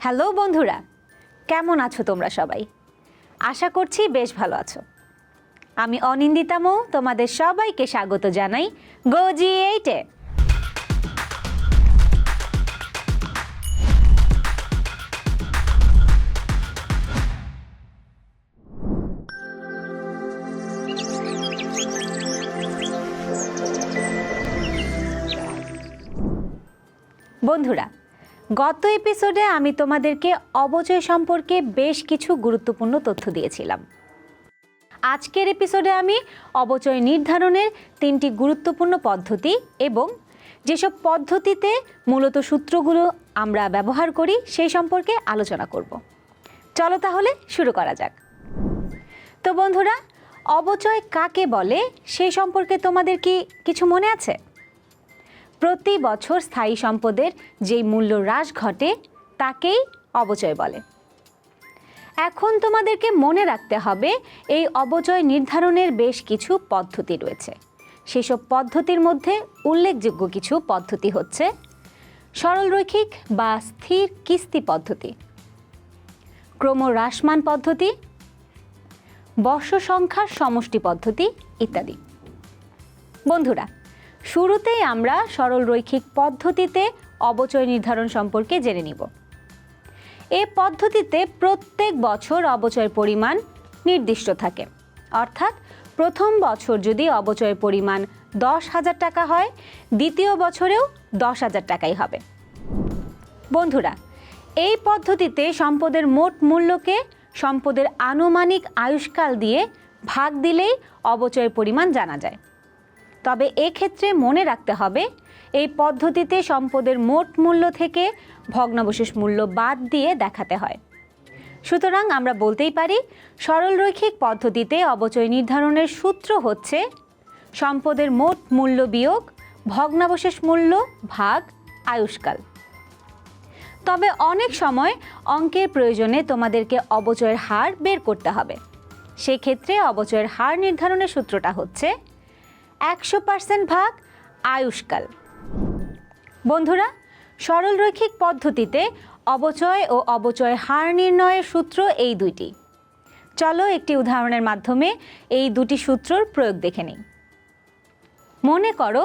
Hello বন্ধুরা, কেমন আছো তোমরা সবাই? আশা করছি বেশ ভালো আছো। আমি অনিন্দিতামো তোমাদের সবাইকে স্বাগত জানাই গোজি এইটে বন্ধুরা গত এপিসোডে আমি তোমাদেরকে অবচয় সম্পর্কে বেশ কিছু গুরুত্বপূর্ণ তথ্য দিয়েছিলাম। আজকের এপিসোডে আমি অবচয় নির্ধারণের তিনটি গুরুত্বপূর্ণ পদ্ধতি এবং যেসব পদ্ধতিতে মূলত সূত্রগুলো আমরা ব্যবহার করি সেই সম্পর্কে আলোচনা করব। চলো তাহলে শুরু করা যাক। তো বন্ধুরা, অবচয় কাকে বলে সেই সম্পর্কে তোমাদের কি কিছু মনে আছে? প্রতি বছর স্থায়ী সম্পদের যেই মূল্য হ্রাস ঘটে, তাকেই অবচয় বলে। এখন তোমাদেরকে মনে রাখতে হবে, এই অবচয় নির্ধারণের বেশ কিছু পদ্ধতি রয়েছে। সেসব পদ্ধতির মধ্যে উল্লেখযোগ্য কিছু পদ্ধতি হচ্ছে সরলরৈখিক বা স্থির কিস্তি পদ্ধতি, ক্রমহ্রাসমান পদ্ধতি বর্ষ সংখ্যার সমষ্টি পদ্ধতি ইত্যাদি। বন্ধুরা শুরুতেই আমরা সরল রৈখিক পদ্ধতিতে অবচয় নির্ধারণ সম্পর্কে জেনে নিব। এ পদ্ধতিতে প্রত্যেক বছর অবচয়ের পরিমাণ নির্দিষ্ট থাকে। অর্থাৎ প্রথম বছর যদি অবচয়ের পরিমাণ দশ হাজার টাকা হয়, দ্বিতীয় বছরেও দশ হাজার টাকাই হবে। বন্ধুরা, এই পদ্ধতিতে সম্পদের মোট মূল্যকে সম্পদের আনুমানিক আয়ুষ্কাল দিয়ে ভাগ দিলেই অবচয়ের পরিমাণ জানা যায়। তবে এক্ষেত্রে মনে রাখতে হবে, এই পদ্ধতিতে সম্পদের মোট মূল্য থেকে ভগ্নাবশেষ মূল্য বাদ দিয়ে দেখাতে হয়। সুতরাং আমরা বলতেই পারি সরলরৈখিক পদ্ধতিতে অবচয় নির্ধারণের সূত্র হচ্ছে, সম্পদের মোট মূল্য বিয়োগ ভগ্নাবশেষ মূল্য ভাগ আয়ুষ্কাল। তবে অনেক সময় অঙ্কের প্রয়োজনে তোমাদেরকে অবচয়ের হার বের করতে হবে। সেক্ষেত্রে অবচয়ের হার নির্ধারণের সূত্রটা হচ্ছে একশো পার্সেন্ট ভাগ আয়ুষ্কাল। বন্ধুরা সরলরৈখিক পদ্ধতিতে অবচয় ও অবচয় হার নির্ণয়ের সূত্র এই দুইটি। চলো একটি উদাহরণের মাধ্যমে এই দুটি সূত্রর প্রয়োগ দেখে নিই। মনে করো,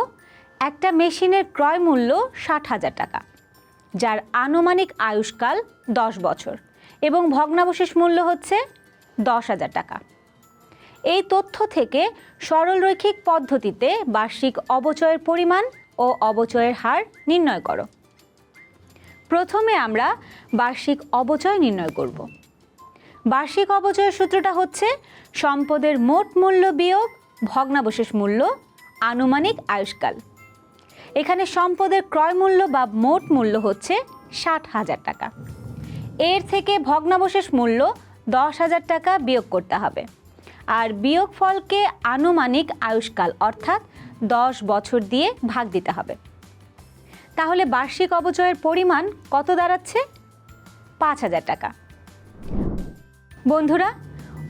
একটা মেশিনের ক্রয় মূল্য ষাট হাজার টাকা, যার আনুমানিক আয়ুষ্কাল দশ বছর এবং ভগ্নাবশেষ মূল্য হচ্ছে দশ হাজার টাকা। এই তথ্য থেকে সরলরৈখিক পদ্ধতিতে বার্ষিক অবচয়ের পরিমাণ ও অবচয়ের হার নির্ণয় করো। প্রথমে আমরা বার্ষিক অবচয় নির্ণয় করব। বার্ষিক অবচয়ের সূত্রটা হচ্ছে সম্পদের মোট মূল্য বিয়োগ ভগ্নাবশেষ মূল্য আনুমানিক আয়ুষ্কাল। এখানে সম্পদের ক্রয় মূল্য বা মোট মূল্য হচ্ছে ষাট হাজার টাকা। এর থেকে ভগ্নাবশেষ মূল্য দশ হাজার টাকা বিয়োগ করতে হবে। আর বিয়োগ ফলকে আনুমানিক আয়ুষ্কাল, অর্থাৎ দশ বছর দিয়ে ভাগ দিতে হবে। তাহলে বার্ষিক অবচয়ের পরিমাণ কত দাঁড়াচ্ছে? পাঁচ হাজার টাকা। বন্ধুরা,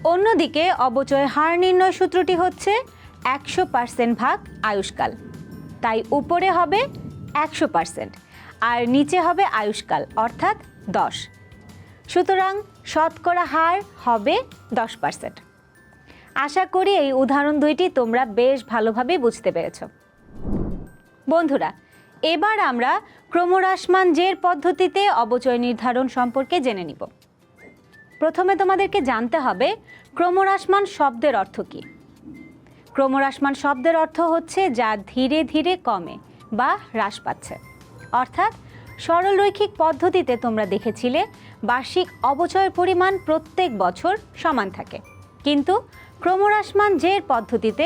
অন্যদিকে অবচয় হার নির্ণয় সূত্রটি হচ্ছে একশো পার্সেন্ট ভাগ আয়ুষ্কাল। তাই উপরে হবে একশো পার্সেন্ট আর নিচে হবে আয়ুষ্কাল, অর্থাৎ দশ। সুতরাং শতকরা হার হবে দশ পার্সেন্ট। আশা করি এই উদাহরণ দুইটি তোমরা বেশ ভালোভাবে বুঝতে পেরেছ। বন্ধুরা, এবার আমরা ক্রমহ্রাসমান জের পদ্ধতিতে অবচয় নির্ধারণ সম্পর্কে জেনে নিব। প্রথমে তোমাদেরকে জানতে হবে ক্রমহ্রাসমান শব্দের অর্থ কী। ক্রমহ্রাসমান শব্দের অর্থ হচ্ছে যা ধীরে ধীরে কমে বা হ্রাস পাচ্ছে। অর্থাৎ সরলরৈখিক পদ্ধতিতে তোমরা দেখেছিলে বার্ষিক অবচয়ের পরিমাণ প্রত্যেক বছর সমান থাকে। কিন্তু ক্রমহ্রাসমান জের পদ্ধতিতে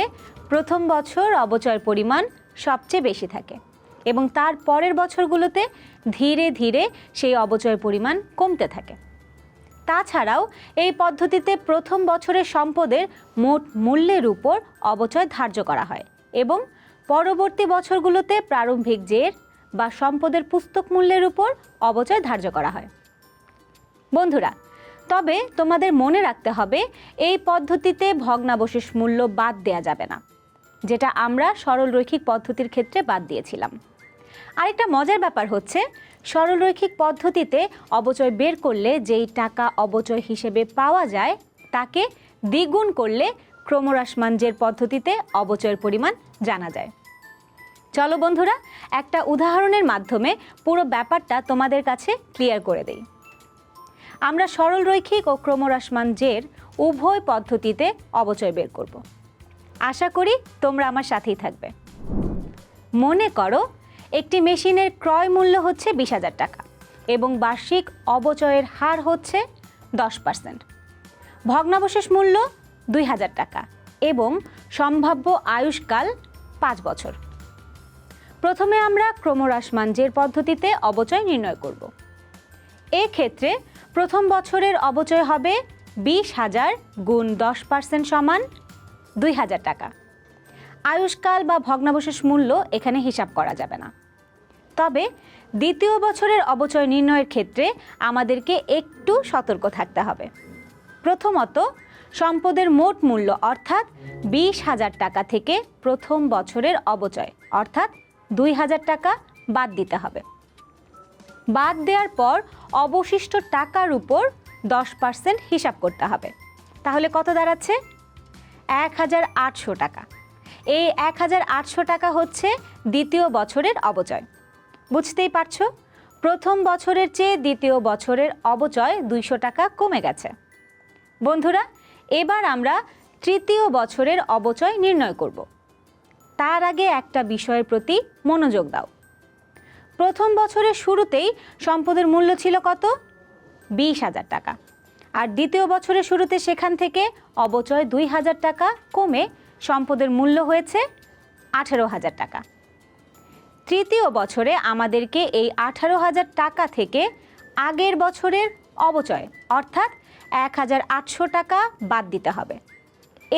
প্রথম বছর অবচয়ের পরিমাণ সবচেয়ে বেশি থাকে এবং তার পরের বছরগুলোতে ধীরে ধীরে সেই অবচয়ের পরিমাণ কমতে থাকে। তাছাড়াও এই পদ্ধতিতে প্রথম বছরের সম্পদের মোট মূল্যের উপর অবচয় ধার্য করা হয় এবং পরবর্তী বছরগুলোতে প্রারম্ভিক জের বা সম্পদের পুস্তক মূল্যের উপর অবচয় ধার্য করা হয়। বন্ধুরা তবে তোমাদের মনে রাখতে হবে, এই পদ্ধতিতে ভগ্নাবশেষ মূল্য বাদ দেয়া যাবে না, যেটা আমরা সরল রৈখিক পদ্ধতির ক্ষেত্রে বাদ দিয়েছিলাম। আরেকটা মজার ব্যাপার হচ্ছে, সরলরৈখিক পদ্ধতিতে অবচয় বের করলে যেই টাকা অবচয় হিসেবে পাওয়া যায়, তাকে দ্বিগুণ করলে ক্রমহ্রাসমানজের পদ্ধতিতে অবচয়ের পরিমাণ জানা যায়। চলো বন্ধুরা, একটা উদাহরণের মাধ্যমে পুরো ব্যাপারটা তোমাদের কাছে ক্লিয়ার করে দেই। আমরা সরল রৈখিক ও ক্রমহ্রাসমান জের উভয় পদ্ধতিতে অবচয় বের করব। আশা করি তোমরা আমার সাথেই থাকবে। মনে করো, একটি মেশিনের ক্রয় মূল্য হচ্ছে বিশ হাজার টাকা এবং বার্ষিক অবচয়ের হার হচ্ছে দশ পার্সেন্ট। ভগ্নাবশেষ মূল্য দুই হাজার টাকা এবং সম্ভাব্য আয়ুষ্কাল পাঁচ বছর। প্রথমে আমরা ক্রমহ্রাসমান জের পদ্ধতিতে অবচয় নির্ণয় করব। এক্ষেত্রে প্রথম বছরের অবচয় হবে বিশ হাজার গুণ দশ পার্সেন্ট সমান দুই হাজার টাকা। আয়ুষ্কাল বা ভগ্নাবশেষ মূল্য এখানে হিসাব করা যাবে না। তবে দ্বিতীয় বছরের অবচয় নির্ণয়ের ক্ষেত্রে আমাদেরকে একটু সতর্ক থাকতে হবে। প্রথমত, সম্পদের মোট মূল্য অর্থাৎ বিশ হাজার টাকা থেকে প্রথম বছরের অবচয় অর্থাৎ দুই হাজার টাকা বাদ দিতে হবে। বাদ দেওয়ার পর অবশিষ্ট টাকার উপর দশ পার্সেন্ট হিসাব করতে হবে। তাহলে কত দাঁড়াচ্ছে? এক হাজার আটশো টাকা। এই এক হাজার আটশো টাকা হচ্ছে দ্বিতীয় বছরের অবচয়। বুঝতেই পারছ? প্রথম বছরের চেয়ে দ্বিতীয় বছরের অবচয় দুইশো টাকা কমে গেছে। বন্ধুরা, এবার আমরা তৃতীয় বছরের অবচয় নির্ণয় করব। তার আগে একটা বিষয়ের প্রতি মনোযোগ দাও। প্রথম বছরের শুরুতেই সম্পদের মূল্য ছিল কত? বিশ হাজার টাকা। আর দ্বিতীয় বছরের শুরুতে সেখান থেকে অবচয় দুই হাজার টাকা কমে সম্পদের মূল্য হয়েছে আঠেরো হাজার টাকা। তৃতীয় বছরে আমাদেরকে এই আঠারো হাজার টাকা থেকে আগের বছরের অবচয়, অর্থাৎ এক হাজার আটশো টাকা বাদ দিতে হবে।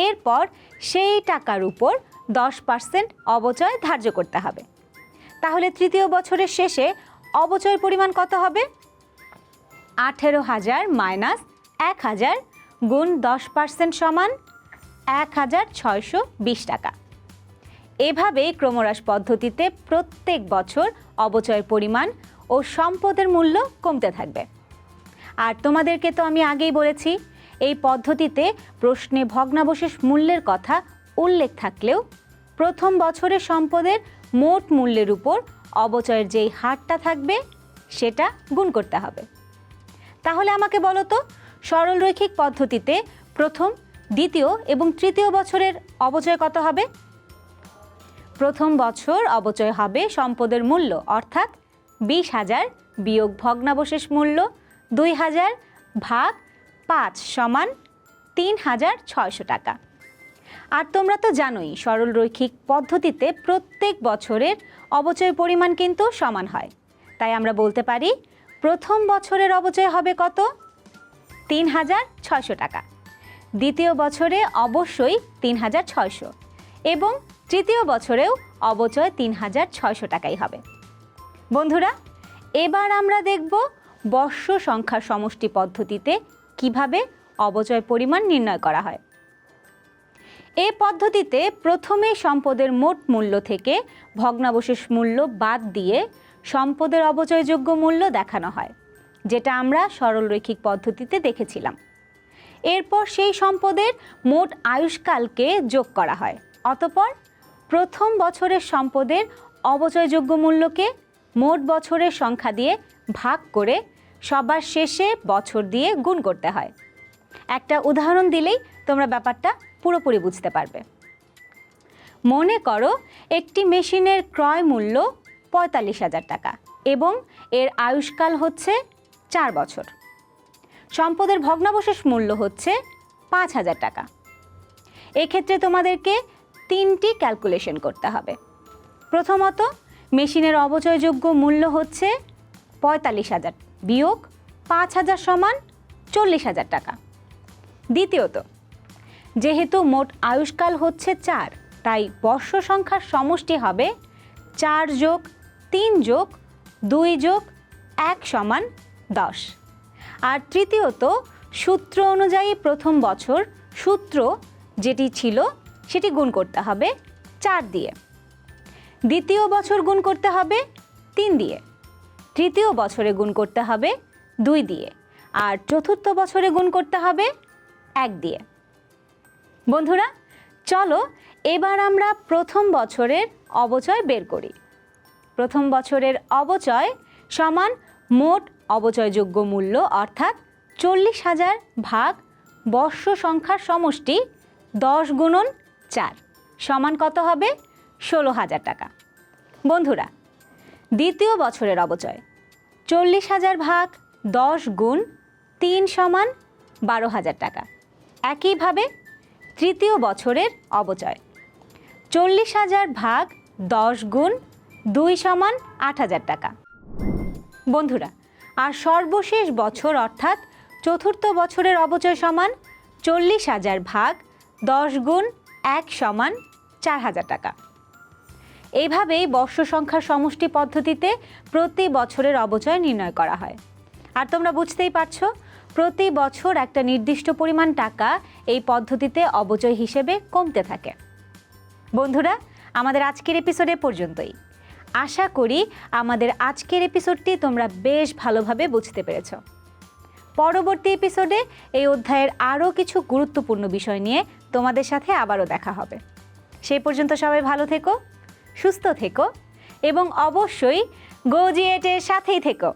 এরপর সেই টাকার উপর দশ পার্সেন্ট অবচয় ধার্য করতে হবে। তাহলে তৃতীয় বছরের শেষে অবচয়ের পরিমাণ কত হবে? আঠেরো হাজার মাইনাস এক হাজার গুণ দশ পার্সেন্ট সমান এক হাজার ছয়শো বিশ টাকা। এভাবে ক্রমহ্রাস পদ্ধতিতে প্রত্যেক বছর অবচয়ের পরিমাণ ও সম্পদের মূল্য কমতে থাকবে। আর তোমাদেরকে তো আমি আগেই বলেছি, এই পদ্ধতিতে প্রশ্নে ভগ্নাবশেষ মূল্যের কথা উল্লেখ থাকলেও প্রথম বছরের সম্পদের মোট মূল্যের উপর অবচয়ের যেই হারটা থাকবে, সেটা গুণ করতে হবে। তাহলে আমাকে বলো তো সরলরৈখিক পদ্ধতিতে প্রথম, দ্বিতীয় এবং তৃতীয় বছরের অবচয় কত হবে? প্রথম বছর অবচয় হবে সম্পদের মূল্য, অর্থাৎ বিশ হাজার বিয়োগ ভগ্নাবশেষ মূল্য দুই হাজার ভাগ পাঁচ সমান তিন হাজার ছয়শো টাকা। আর তোমরা তো জানোই, সরল রৈখিক পদ্ধতিতে প্রত্যেক বছরের অবচয় পরিমাণ কিন্তু সমান হয়। তাই আমরা বলতে পারি, প্রথম বছরের অবচয় হবে কত? তিন হাজার ছয়শো টাকা। দ্বিতীয় বছরে অবশ্যই তিন হাজার ছয়শো এবং তৃতীয় বছরেও অবচয় তিন হাজার ছয়শো টাকাই হবে। বন্ধুরা, এবার আমরা দেখব বর্ষ সংখ্যার সমষ্টি পদ্ধতিতে কীভাবে অবচয় পরিমাণ নির্ণয় করা হয়। এ পদ্ধতিতে প্রথমে সম্পদের মোট মূল্য থেকে ভগ্নাবশেষ মূল্য বাদ দিয়ে সম্পদের অবচয়যোগ্য মূল্য দেখানো হয়, যেটা আমরা সরলরৈখিক পদ্ধতিতে দেখেছিলাম। এরপর সেই সম্পদের মোট আয়ুষ্কালকে যোগ করা হয়, অতপর প্রথম বছরের সম্পদের অবচয়যোগ্য মূল্যকে মোট বছরের সংখ্যা দিয়ে ভাগ করে সবার শেষে বছর দিয়ে গুণ করতে হয়। একটা উদাহরণ দিলেই তোমরা ব্যাপারটা পুরোপুরি বুঝতে পারবে। মনে করো একটি মেশিনের ক্রয় মূল্য পঁয়তাল্লিশ হাজার টাকা এবং এর আয়ুষ্কাল হচ্ছে চার বছর। সম্পদের ভগ্নাবশেষ মূল্য হচ্ছে পাঁচ হাজার টাকা। এক্ষেত্রে তোমাদেরকে তিনটি ক্যালকুলেশন করতে হবে। প্রথমত, মেশিনের অবচয়যোগ্য মূল্য হচ্ছে পঁয়তাল্লিশ হাজার বিয়োগ পাঁচ হাজার সমান চল্লিশ হাজার টাকা। দ্বিতীয়ত যেহেতু মোট আয়ুষ্কাল হচ্ছে চার, তাই বর্ষ সংখ্যার সমষ্টি হবে চার যোগ তিন যোগ দুই যোগ এক সমান দশ। আর তৃতীয়ত, সূত্র অনুযায়ী প্রথম বছর সূত্র যেটি ছিল সেটি গুণ করতে হবে চার দিয়ে। দ্বিতীয় বছর গুণ করতে হবে তিন দিয়ে। তৃতীয় বছরে গুণ করতে হবে দুই দিয়ে। আর চতুর্থ বছরে গুণ করতে হবে এক দিয়ে। বন্ধুরা, চলো এবার আমরা প্রথম বছরের অবচয় বের করি। প্রথম বছরের অবচয় সমান মোট অবচয়যোগ্য মূল্য, অর্থাৎ চল্লিশ হাজার ভাগ বর্ষ সংখ্যার সমষ্টি দশ গুণন চার, সমান কত হবে? ষোলো হাজার টাকা। বন্ধুরা, দ্বিতীয় বছরের অবচয়, চল্লিশ হাজার ভাগ দশ গুণ তিন সমান বারো হাজার টাকা। একইভাবে তৃতীয় বছরের অবচয়। চল্লিশ হাজার ভাগ দশ গুণ দুই সমান আট হাজার টাকা। বন্ধুরা, আর সর্বশেষ বছর অর্থাৎ চতুর্থ বছরের অবচয় সমান চল্লিশ হাজার ভাগ দশ গুণ এক সমান চার হাজার টাকা। এইভাবেই বর্ষ সংখ্যার সমষ্টি পদ্ধতিতে প্রতি বছরের অবচয় নির্ণয় করা হয়। আর তোমরা বুঝতেই পারছ প্রতি বছর একটা নির্দিষ্ট পরিমাণ টাকা এই পদ্ধতিতে অবচয় হিসেবে কমতে থাকে। বন্ধুরা, আমাদের আজকের এপিসোডে পর্যন্তই। আশা করি আমাদের আজকের এপিসোডটি তোমরা বেশ ভালোভাবে বুঝতে পেরেছ। পরবর্তী এপিসোডে এই অধ্যায়ের আরও কিছু গুরুত্বপূর্ণ বিষয় নিয়ে তোমাদের সাথে আবারও দেখা হবে। সেই পর্যন্ত সবাই ভালো থেকো, সুস্থ থেকো এবং অবশ্যই গোজিয়েটের সাথেই থেকো।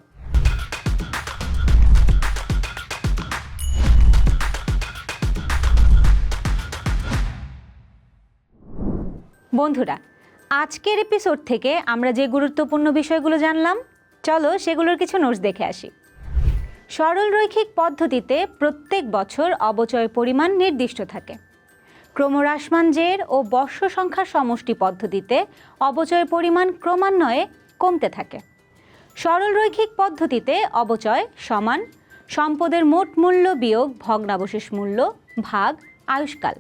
বন্ধুরা, আজকের এপিসোড থেকে আমরা যে গুরুত্বপূর্ণ বিষয়গুলো জানলাম, চলো সেগুলোর কিছু নোটস দেখে আসি। সরল রৈখিক পদ্ধতিতে প্রত্যেক বছর অবচয় পরিমাণ নির্দিষ্ট থাকে। ক্রমহ্রাসমান জের ও বর্ষ সংখ্যার সমষ্টি পদ্ধতিতে অবচয়ের পরিমাণ ক্রমান্বয়ে কমতে থাকে। সরল রৈখিক পদ্ধতিতে অবচয় সমান, সম্পদের মোট মূল্য বিয়োগ ভগ্নাবশেষ মূল্য ভাগ আয়ুষ্কাল।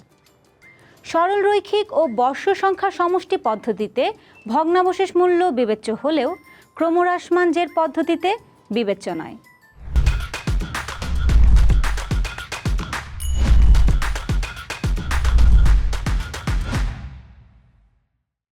সরল রৈখিক ও বর্ষ সংখ্যা সমষ্টি পদ্ধতিতে ভগ্নাবশেষ মূল্য বিবেচ্য হলেও ক্রমহ্রাসমান জের পদ্ধতিতে বিবেচ্য নয়।